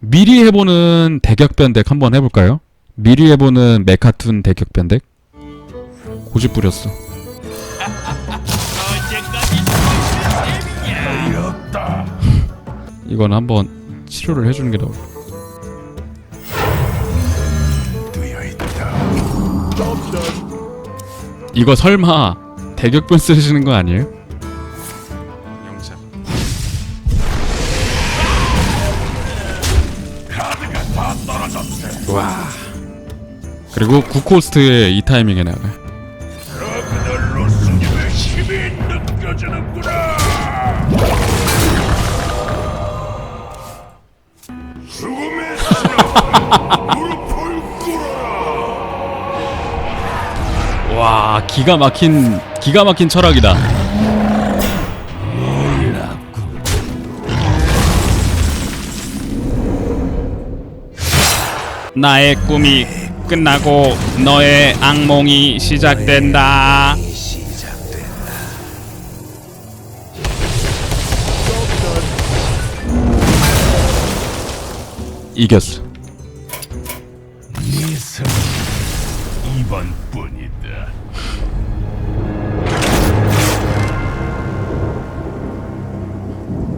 미리 해보는 대격변 덱 한번 해볼까요? 미리 해보는 메카툰 대격변 덱 고집 부렸어 이건 한번 치료를 해주는 게 나을 이거 설마 대격변 쓰시는 거 아니에요? 와 그리고 9코스트에 이 타이밍에 나가요 그날로 스님의 힘이 느껴지는구나. 죽음의 신호 무릎을 꿇어라. 와 기가 막힌 기가 막힌 철학이다 나의 꿈이 끝나고 너의 악몽이 시작된다 이겼어 이승 이번뿐이다.